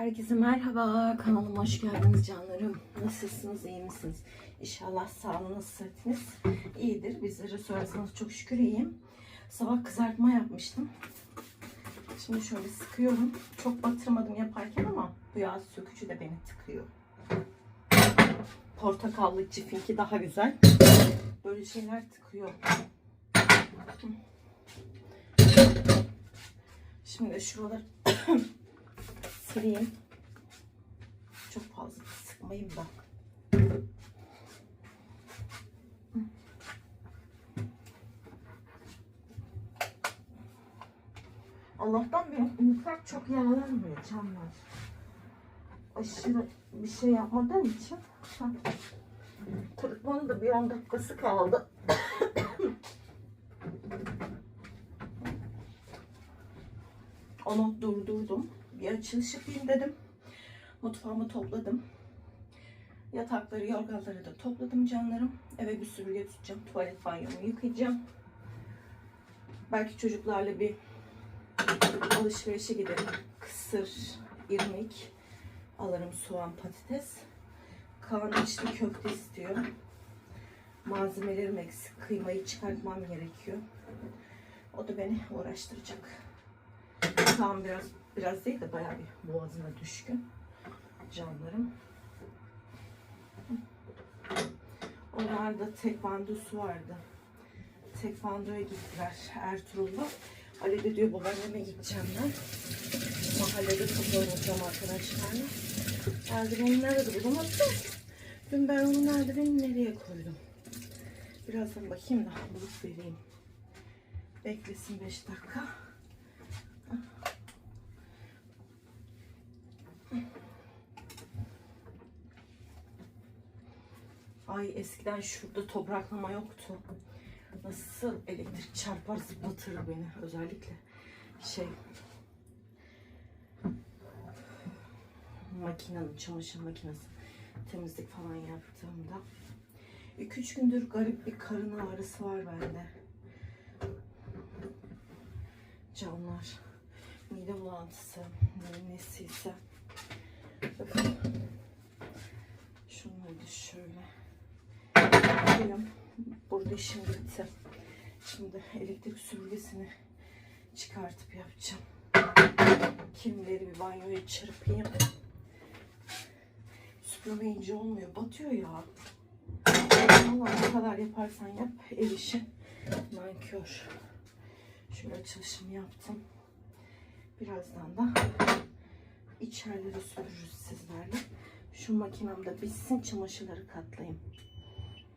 Herkese merhaba. Kanalıma hoş geldiniz canlarım. Nasılsınız? iyi misiniz? İnşallah sağlığınız, sıhhatiniz iyidir. Bizlere sorarsanız çok şükür iyiyim. Sabah kızartma yapmıştım. Şimdi şöyle sıkıyorum. Çok batırmadım yaparken ama bu yağ sökücü de beni tıkıyor. Portakallı cifinki daha güzel. Böyle şeyler tıkıyor. Şimdi şuraları sileyim. Çok fazla sıkmayayım da. Allah'tan benim mutfak çok yağlanmıyor canlar. Aşırı bir şey yapmadığım için. Ha. Kurutmanın da bir 10 dakikası kaldı. Onu durdurdum. Bir açılış yapayım dedim. Mutfağımı topladım. Yatakları, yorganları da topladım canlarım. Eve bir süpürge tutacağım. Tuvalet banyomu yıkayacağım. Belki çocuklarla bir alışverişe giderim. Kısır, irmik. Alırım soğan, patates. Kaan içli köfte istiyor. Malzemelerim eksik. Kıymayı çıkartmam gerekiyor. O da beni uğraştıracak. Kaan biraz biraz değil de bayağı bir boğazına düşkün. Canlarım. Onlarda tekvandosu vardı. Tekvandoya gittiler Ertuğrul'da. Ali de diyor babaanneme gideceğim ben. Mahallede top oynayacağım arkadaşlarla. Eldiveni nerede bulamadım. Dün ben onun eldivenini nereye koydum? Birazdan bakayım da bulup vereyim. Beklesin 5 dakika. Ay eskiden şurada topraklama yoktu. Nasıl elektrik çarpar zıplatır beni özellikle şey makinenin çamaşır makinesi temizlik falan yaptığımda 2-3 gündür garip bir karın ağrısı var bende. Canlar mide bulantısı ne- nesiyse şunları da şöyle koyayım. Burada işim bitti. Şimdi elektrik süpürgesini çıkartıp yapacağım. Kimleri bir banyoya çırpayım. Süpürmeyince olmuyor. Batıyor ya. Vallahi ne kadar yaparsan yap el işi nankör. Şöyle açılışımı yaptım. Birazdan da içerileri süpürürüz sizlerle. Şu makinamda bitsin çamaşırları katlayayım.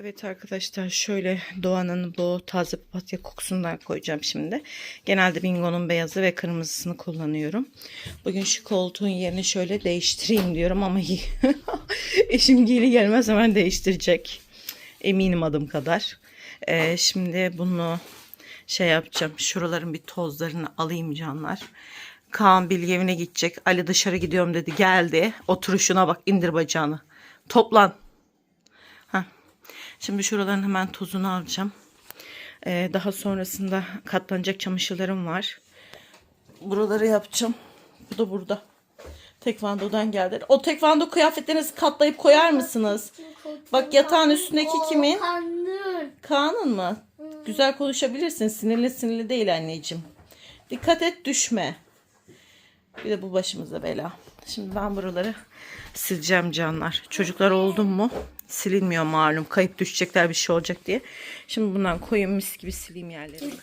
Evet arkadaşlar şöyle Doğan'ın bu taze papatya kokusundan koyacağım şimdi. Genelde Bingo'nun beyazı ve kırmızısını kullanıyorum. Bugün şu koltuğun yerini şöyle değiştireyim diyorum ama eşim geri gelmez hemen değiştirecek. Eminim adım kadar. Ee, şimdi bunu şey yapacağım. Şuraların bir tozlarını alayım canlar. Kaan Bilge evine gidecek. Ali dışarı gidiyorum dedi. Geldi. Oturuşuna bak indir bacağını. Toplan. Şimdi şuraların hemen tozunu alacağım. Ee, daha sonrasında katlanacak çamaşırlarım var. Buraları yapacağım. Bu da burada. Tekvando'dan geldi. O tekvando kıyafetlerinizi katlayıp koyar mısınız? Bak yatağın üstündeki kimin? Kaan'ın mı? Güzel konuşabilirsin. Sinirli sinirli değil anneciğim. Dikkat et düşme. Bir de bu başımıza bela. Şimdi ben buraları sileceğim canlar. Çocuklar oldu mu silinmiyor malum. Kayıp düşecekler bir şey olacak diye. Şimdi bundan koyayım mis gibi sileyim yerlerini.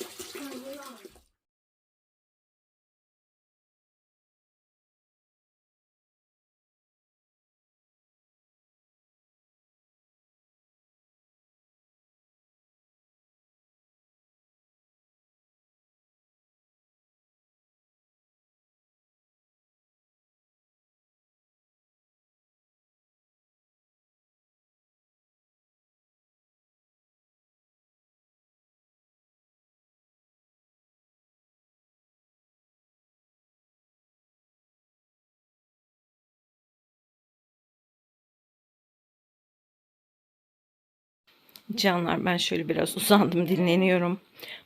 Canlar ben şöyle biraz uzandım dinleniyorum.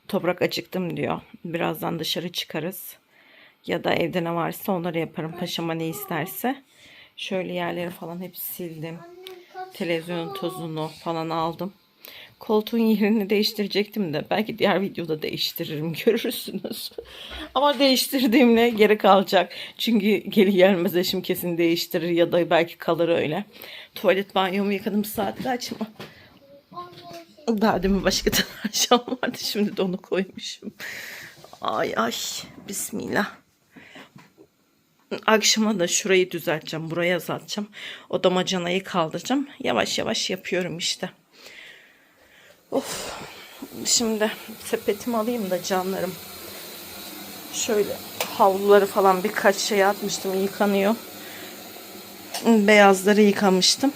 Toprak acıktım diyor. Birazdan dışarı çıkarız. Ya da evde ne varsa onları yaparım. Paşama ne isterse. Şöyle yerleri falan hep sildim. Televizyonun tozunu falan aldım. Koltuğun yerini değiştirecektim de belki diğer videoda değiştiririm görürsünüz. Ama değiştirdiğimle geri kalacak. Çünkü geri gelmez eşim kesin değiştirir ya da belki kalır öyle. Tuvalet banyomu yıkadım saat kaç mı? Daha demin başka aşağım vardı. Şimdi de onu koymuşum. Ay ay. Bismillah. Akşama da şurayı düzelteceğim. Buraya azaltacağım. O damacanayı kaldıracağım. Yavaş yavaş yapıyorum işte. Of. Şimdi sepetimi alayım da canlarım. Şöyle havluları falan birkaç şey atmıştım. Yıkanıyor. Beyazları yıkamıştım.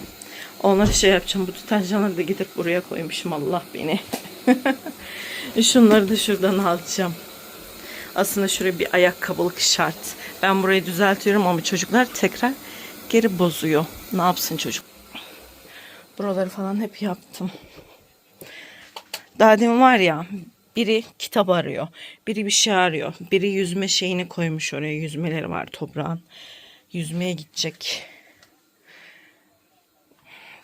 Onları şey yapacağım. Bu deterjanları da gidip buraya koymuşum. Allah beni. Şunları da şuradan alacağım. Aslında şuraya bir ayakkabılık şart. Ben burayı düzeltiyorum ama çocuklar tekrar geri bozuyor. Ne yapsın çocuk? Buraları falan hep yaptım. Daha var ya biri kitap arıyor. Biri bir şey arıyor. Biri yüzme şeyini koymuş oraya. Yüzmeleri var toprağın. Yüzmeye gidecek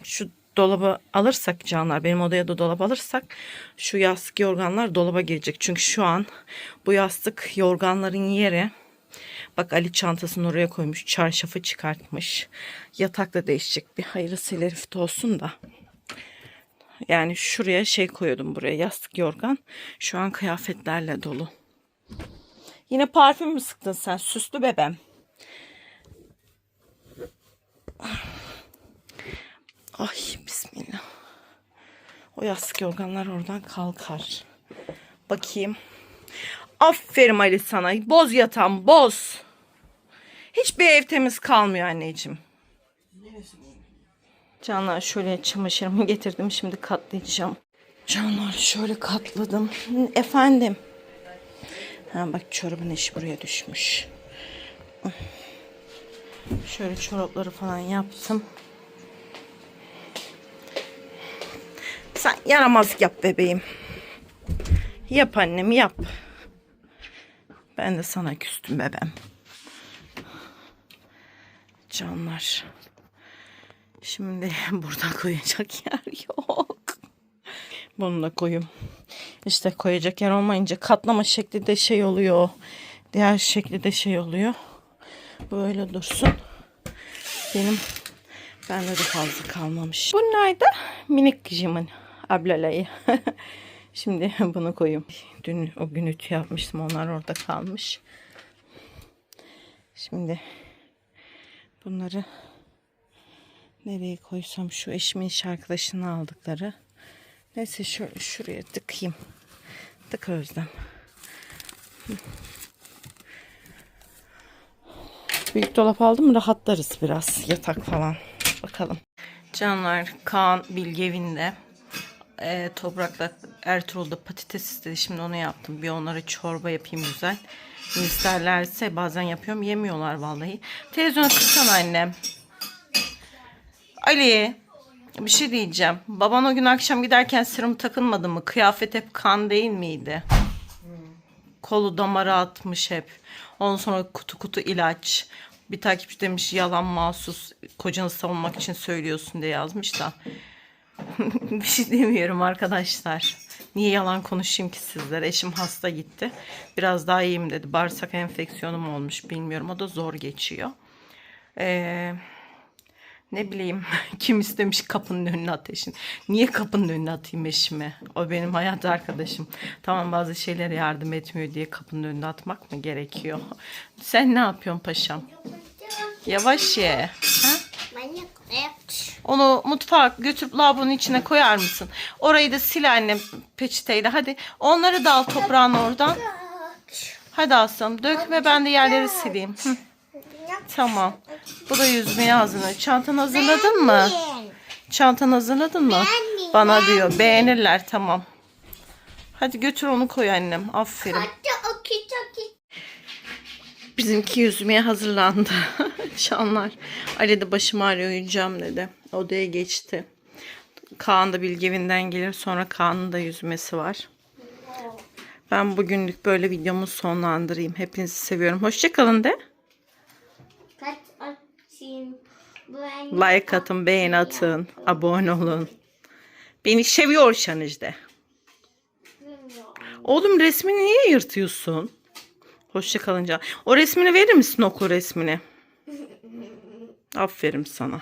şu dolabı alırsak canlar benim odaya da dolap alırsak şu yastık yorganlar dolaba girecek. Çünkü şu an bu yastık yorganların yeri bak Ali çantasını oraya koymuş çarşafı çıkartmış. Yatak da değişecek bir hayırlısıyla herifte olsun da. Yani şuraya şey koyuyordum buraya yastık yorgan. Şu an kıyafetlerle dolu. Yine parfüm mü sıktın sen süslü bebem Ay bismillah. O yastık yorganlar oradan kalkar. Bakayım. Aferin Ali sana. Boz yatan boz. Hiçbir ev temiz kalmıyor anneciğim. Canlar şöyle çamaşırımı getirdim. Şimdi katlayacağım. Canlar şöyle katladım. Efendim. Ha bak çorabın eşi buraya düşmüş. Şöyle çorapları falan yaptım. Sen yaramazlık yap bebeğim. Yap annem yap. Ben de sana küstüm bebem. Canlar. Şimdi burada koyacak yer yok. Bunu da koyayım. İşte koyacak yer olmayınca katlama şekli de şey oluyor. Diğer şekli de şey oluyor. Böyle dursun. Benim bende de fazla kalmamış. Bunlar da minik kıcımın ablalayı. Şimdi bunu koyayım. Dün o gün ütü yapmıştım. Onlar orada kalmış. Şimdi bunları nereye koysam şu eşimin iş arkadaşını aldıkları Neyse şöyle şuraya tıkayım. Tık Özlem. Büyük dolap aldım rahatlarız biraz. Yatak falan. Bakalım. Canlar Kaan Bilge Ee, toprakla Ertuğrul'da patates istedi. Şimdi onu yaptım. Bir onlara çorba yapayım güzel. İsterlerse bazen yapıyorum. Yemiyorlar vallahi. Televizyonu kırsana annem. Ali. Bir şey diyeceğim. Baban o gün akşam giderken serum takılmadı mı? Kıyafet hep kan değil miydi? Kolu damara atmış hep. Ondan sonra kutu kutu ilaç. Bir takipçi demiş yalan mahsus kocanı savunmak için söylüyorsun diye yazmış da. bir şey demiyorum arkadaşlar. Niye yalan konuşayım ki sizlere? Eşim hasta gitti. Biraz daha iyiyim dedi. Bağırsak enfeksiyonum olmuş bilmiyorum. O da zor geçiyor. Eee ne bileyim kim istemiş kapının önüne ateşin. Niye kapının önüne atayım eşimi? O benim hayat arkadaşım. Tamam bazı şeylere yardım etmiyor diye kapının önüne atmak mı gerekiyor? Sen ne yapıyorsun paşam? Yavaş ye. Ha? Onu mutfağa götürüp lavabonun içine koyar mısın? Orayı da sil annem peçeteyle. Hadi onları da al toprağın oradan. Hadi aslanım dökme ben de yerleri sileyim. Hı, tamam. Bu da yüzmeye hazırlanıyor. Çantanı hazırladın mı? Çantanı hazırladın mı? Bana diyor. Beğenirler tamam. Hadi götür onu koy annem. Aferin. Bizimki yüzmeye hazırlandı. Şanlar. Ali de başım ağrıyor uyuyacağım dedi. Odaya geçti. Kaan da Bilge evinden gelir. Sonra Kaan'ın da yüzmesi var. Ben bugünlük böyle videomu sonlandırayım. Hepinizi seviyorum. Hoşçakalın de. kaç atayım. Ben Like atın, beğen atın, abone olun. Beni seviyorsanız de. Oğlum resmini niye yırtıyorsun? Hoşçakalın canım. O resmini verir misin okul resmini? Aferin sana.